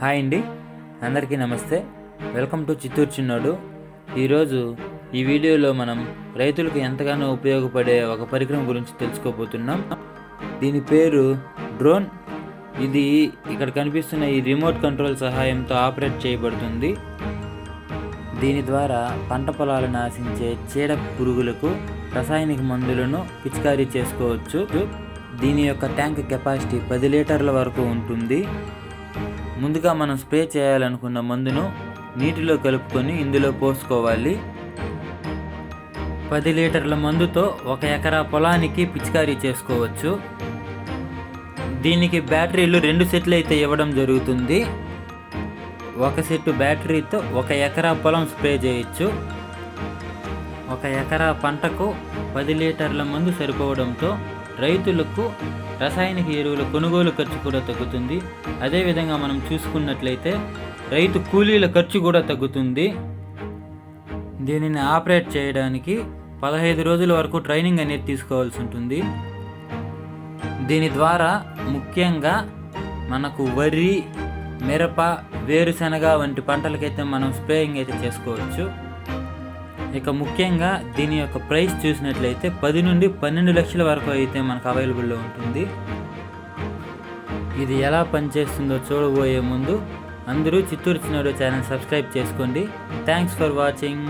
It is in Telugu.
హాయ్ అండి. అందరికీ నమస్తే. వెల్కమ్ టు చిత్తూరు చిన్నోడు. ఈరోజు ఈ వీడియోలో మనం రైతులకు ఎంతగానో ఉపయోగపడే ఒక పరికరం గురించి తెలుసుకోబోతున్నాం. దీని పేరు డ్రోన్. ఇది ఇక్కడ కనిపిస్తున్న ఈ రిమోట్ కంట్రోల్ సహాయంతో ఆపరేట్ చేయబడుతుంది. దీని ద్వారా పంట పొలాలను ఆశించే చీడ పురుగులకు రసాయనిక మందులను పిచికారీ చేసుకోవచ్చు. దీని యొక్క ట్యాంక్ కెపాసిటీ పది లీటర్ల వరకు ఉంటుంది. ముందుగా మనం స్ప్రే చేయాలనుకున్న మందును నీటిలో కలుపుకొని ఇందులో పోసుకోవాలి. పది లీటర్ల మందుతో ఒక ఎకరా పొలానికి పిచికారీ చేసుకోవచ్చు. దీనికి బ్యాటరీలు రెండు సెట్లు అయితే ఇవ్వడం జరుగుతుంది. ఒక సెట్టు బ్యాటరీతో ఒక ఎకరా పొలం స్ప్రే చేయొచ్చు. ఒక ఎకరా పంటకు పది లీటర్ల మందు సరిపోవడంతో రైతులకు రసాయనిక ఎరువుల కొనుగోలు ఖర్చు కూడా తగ్గుతుంది. అదేవిధంగా మనం చూసుకున్నట్లయితే రైతు కూలీల ఖర్చు కూడా తగ్గుతుంది. దీనిని ఆపరేట్ చేయడానికి పదహైదు రోజుల వరకు ట్రైనింగ్ అనేది తీసుకోవాల్సి ఉంటుంది. దీని ద్వారా ముఖ్యంగా మనకు వరి మిరప వేరుశనగ వంటి పంటలకైతే మనం స్ప్రేయింగ్ అయితే చేసుకోవచ్చు. ఇక ముఖ్యంగా దీని యొక్క ప్రైస్ చూసినట్లయితే పది నుండి పన్నెండు లక్షల వరకు అయితే మనకు అవైలబుల్లో ఉంటుంది. ఇది ఎలా పనిచేస్తుందో చూడబోయే ముందు అందరూ చిత్తూరు చిన్నోడు ఛానల్ సబ్స్క్రైబ్ చేసుకోండి. Thanks for watching